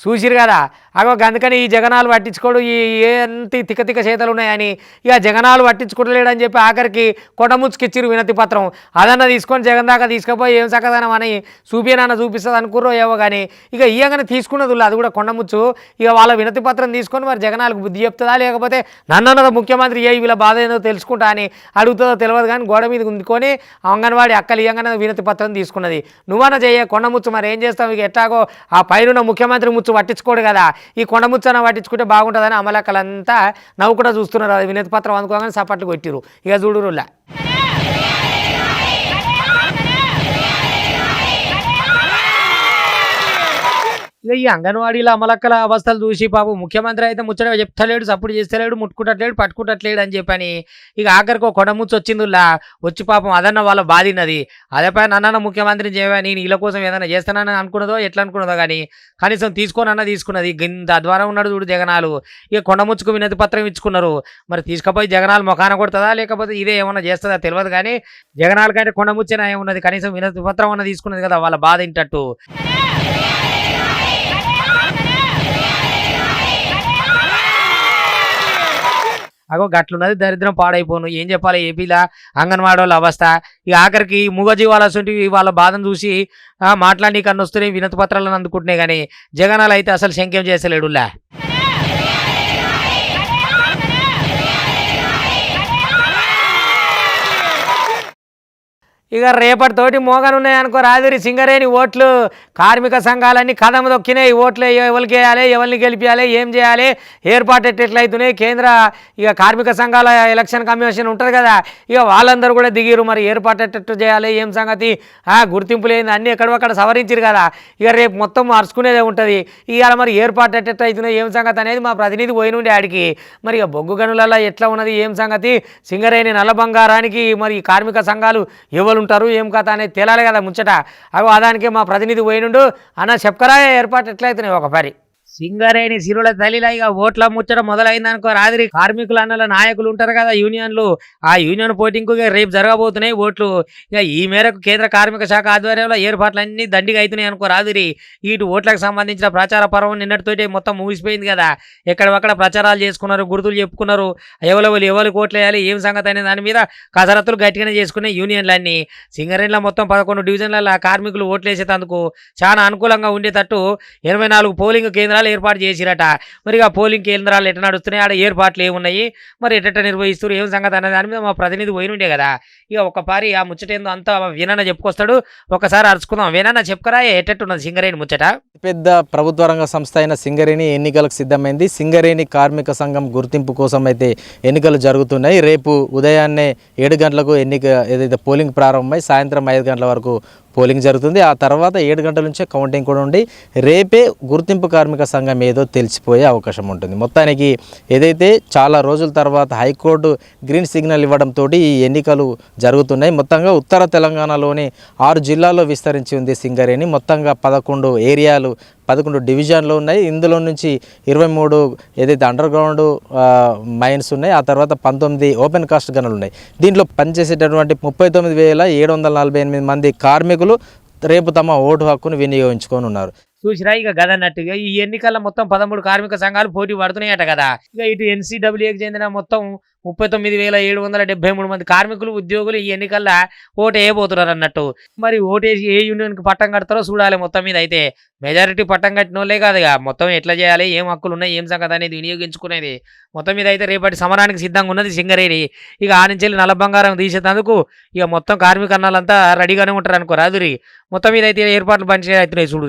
చూసిరు కదా? అగో అందుకని ఈ జగనాలు పట్టించుకోడు ఈ ఏంటి తిక్క తిక్క చేతలు ఉన్నాయని ఇక జగనాలు పట్టించుకోలేడని చెప్పి ఆఖరికి కొండముచ్చుకిచ్చిరు వినతి పత్రం. అదన్నా తీసుకొని జగన్ దాకా తీసుకుపోయి ఏం చక్కదనం అని చూపినాన్న చూపిస్తుంది అనుకుర్రో ఏవో కానీ ఇక ఇయ్యగానే తీసుకున్నది అది కూడా కొండముచ్చు. ఇక వాళ్ళ వినతి పత్రం తీసుకొని మరి జగనాలకు బుద్ధి చెప్తుందా? లేకపోతే నన్నన్నదో ముఖ్యమంత్రి ఏ వీళ్ళ బాధ ఏందో తెలుసుకుంటా అని అడుగుతుందో తెలియదు కానీ గోడ మీద ఉందుకొని అంగన్వాడి అక్కలు ఇయ్యంగానే వినతి పత్రం తీసుకున్నది. నువ్వన్న చేయ కొండముచ్చు మరి ఏం చేస్తావు? ఇక ఎట్లాగో ఆ పైన ముఖ్యమంత్రి ముచ్చు పట్టించుకోడు కదా. ఈ కొండముచ్చన పట్టించుకుంటే బాగుంటుందని అమలక్కలంతా నవ్వు కూడా చూస్తున్నారు. అది వినతి పత్రం అందుకోగానే సపట్లు కొట్టిరు ఇక చూడురులా అంగన్వాడీల అమలక్కల అవస్థలు చూసి పాపం ముఖ్యమంత్రి అయితే ముచ్చట చెప్తలేడు సప్పుడు చేస్తలేడు ముట్టుకుంటట్లేడు పట్టుకుంటట్లేడు అని చెప్పని ఇక ఆఖరికి ఒక కొండముచ్చు వచ్చిందిలా వచ్చి పాపం అదన్న వాళ్ళ బాధినది. అదే పైన నన్న ముఖ్యమంత్రిని చేయవా నేను వీళ్ళ కోసం ఏదైనా చేస్తానని అనుకున్నదో ఎట్లా అనుకున్నదో కానీ కనీసం తీసుకోనన్నా తీసుకున్నది. ఇంత అద్వారం ఉన్నాడు చూడు జగనాలు. ఇక కొండముచ్చుకు వినతి పత్రం ఇచ్చుకున్నారు. మరి తీసుకుపోయి జగనాలు మొఖాన కొడుతుందా? లేకపోతే ఇదే ఏమన్నా చేస్తుందా? తెలియదు కానీ జగనాల కంటే కొండముచ్చిన ఏమున్నది కనీసం వినతి పత్రం అన్న తీసుకున్నది కదా వాళ్ళ బాధ ఇంటట్టు. అగో గట్లున్నది దరిద్రం పాడైపోను. ఏం చెప్పాలి ఏపీలా? అంగన్వాడీ వాళ్ళ అవస్థ. ఇక ఆఖరికి మూగజీవాల వాళ్ళ బాధను చూసి మాట్లాడి కన్ను వస్తున్నాయి వినతి పత్రాలను అందుకుంటున్నాయి కానీ జగనాలు అయితే అసలు శంక్యం చేసలేడులా ఇక రేపటితోటి మోగనున్నాయి అనుకో రాదురి సింగరేణి ఓట్లు. కార్మిక సంఘాలన్నీ కథం దొక్కినాయి. ఓట్లు ఎవరికి వేయాలి ఎవరిని గెలిపించాలి ఏం చేయాలి ఏర్పాటు ఎట్లయితున్నాయి కేంద్ర ఇక కార్మిక సంఘాల ఎలక్షన్ కమిషన్ ఉంటుంది కదా ఇక వాళ్ళందరూ కూడా దిగిరు మరి ఏర్పాటు ఎట్టు చేయాలి ఏం సంగతి? ఆ, గుర్తింపు లేని అన్నీ ఎక్కడొక్కడ సవరించారు కదా. ఇక రేపు మొత్తం అరుచుకునేదే ఉంటుంది. ఇవాళ మరి ఏర్పాటు ఎట్టు అవుతున్నాయి ఏం సంగతి అనేది మా ప్రతినిధి పోయినుండి ఆడికి. మరి ఇక బొగ్గు గనులలో ఎట్లా ఉన్నది ఏం సంగతి? సింగరేణి నల్ల బంగారానికి మరి కార్మిక సంఘాలు ఎవరు ఉంటారు ఏం కథ అనేది తేలాలి కదా ముచ్చట. అగో అదానికే మా ప్రతినిధి పోయినుండు అన్న చెప్పకరా ఏర్పాటు ఎట్లయితున్నాయి ఒక పరి. సింగరేణి సిరుల తల్లిలా ఇక ఓట్ల ముచ్చట మొదలైందనుకో రాత్రి కార్మికులు అన్నల నాయకులు ఉంటారు కదా యూనియన్లు. ఆ యూనియన్ పోటింగ్కు రేపు జరగబోతున్నాయి ఓట్లు. ఇక ఈ మేరకు కేంద్ర కార్మిక శాఖ ఆధ్వర్యంలో ఏర్పాట్లన్నీ దండిగా అవుతున్నాయి అనుకో రాదురి ఇటు ఓట్లకు సంబంధించిన ప్రచార పర్వం నిన్నటితోటి మొత్తం ముగిసిపోయింది కదా. ఎక్కడక్కడ ప్రచారాలు చేసుకున్నారు గుర్తులు చెప్పుకున్నారు ఎవరెవరు ఎవరికి ఓట్లు వేయాలి ఏం సంగతి అనే దాని మీద కసరత్తులు గట్టిగానే చేసుకున్నాయి యూనియన్లన్నీ. సింగరేణిలో మొత్తం పదకొండు డివిజన్ల కార్మికులు ఓట్లు వేసేటందుకు చాలా అనుకూలంగా ఉండేటట్టు ఇరవై నాలుగు పోలింగ్ కేంద్రాలు ఏర్పాటు చేసిరట. మరి ఆ పోలింగ్ కేంద్రాలు ఎట్లా నడుస్తున్నాయి? ఆడ ఏర్పాట్లు ఏమున్నాయి? మరి ఎట్ట నిర్వహిస్తారు ఏం సంగతి అనే దాని మీద మా ప్రతినిధి పోయినుండే కదా. ఇక ఒకపారి ఆ ముచ్చటేందో అంతా వినన్న చెప్పుకొస్తాడు. ఒకసారి అరుచుకుందాం. వినన్న చెప్పుకరా? ఎట్టట్టున్నది సింగరేణి ముచ్చట? పెద్ద ప్రభుత్వ రంగ సంస్థ అయిన సింగరేణి ఎన్నికలకు సిద్ధమైంది. సింగరేణి కార్మిక సంఘం గుర్తింపు కోసం అయితే ఎన్నికలు జరుగుతున్నాయి. రేపు ఉదయాన్నే ఏడు గంటలకు ఎన్నిక ఏదైతే పోలింగ్ ప్రారంభమై సాయంత్రం ఐదు గంటల వరకు పోలింగ్ జరుగుతుంది. ఆ తర్వాత ఏడు గంటల నుంచే కౌంటింగ్ కూడా ఉండి రేపే గుర్తింపు కార్మిక సంఘం ఏదో తెలిసిపోయే అవకాశం ఉంటుంది. మొత్తానికి ఏదైతే చాలా రోజుల తర్వాత హైకోర్టు గ్రీన్ సిగ్నల్ ఇవ్వడంతో ఈ ఎన్నికలు జరుగుతున్నాయి. మొత్తంగా ఉత్తర తెలంగాణలోని ఆరు జిల్లాల్లో విస్తరించి ఉంది సింగరేణి. మొత్తంగా పదకొండు ఏరియాలు పదకొండు డివిజన్లు ఉన్నాయి. ఇందులో నుంచి ఇరవై మూడు ఏదైతే అండర్ గ్రౌండ్ మైన్స్ ఉన్నాయి ఆ తర్వాత పంతొమ్మిది ఓపెన్ కాస్ట్ గనులు ఉన్నాయి. దీంట్లో పనిచేసేటటువంటి ముప్పై తొమ్మిది వేల ఏడు వందల నలభై ఎనిమిది మంది కార్మికులు రేపు తమ ఓటు హక్కును వినియోగించుకొని ఉన్నారు. చూసిరా ఇక గదన్నట్టుగా ఈ ఎన్నికల్లో మొత్తం పదమూడు కార్మిక సంఘాలు పోటీ పడుతున్నాయట కదా. ఇక ఇటు ఎన్సీడబ్ల్యూకి చెందిన మొత్తం ముప్పై తొమ్మిది వేల ఏడు వందల డెబ్బై మూడు మంది కార్మికులు ఉద్యోగులు ఈ ఎన్నికల్లో ఓటు వేయబోతున్నారు అన్నట్టు మరి ఓటేసి ఏ యూనియన్కి పట్టం కడతారో చూడాలి మొత్తం మీద అయితే. మెజారిటీ పట్టం కట్టిన వాళ్ళే కాదు ఇక. మొత్తం ఎట్లా చేయాలి ఏం హక్కులు ఉన్నాయి ఏం సంగతి అనేది వినియోగించుకునేది. మొత్తం మీద అయితే రేపటి సమరానికి సిద్ధంగా ఉన్నది సింగరేణి. ఇక ఆ నుంచి నల్ల బంగారం తీసేటందుకు ఇక మొత్తం కార్మిక అన్నాలంతా రెడీగానే ఉంటారు అనుకో రాదురి. మొత్తం మీద అయితే ఏర్పాట్లు అవుతున్నాయి చూడు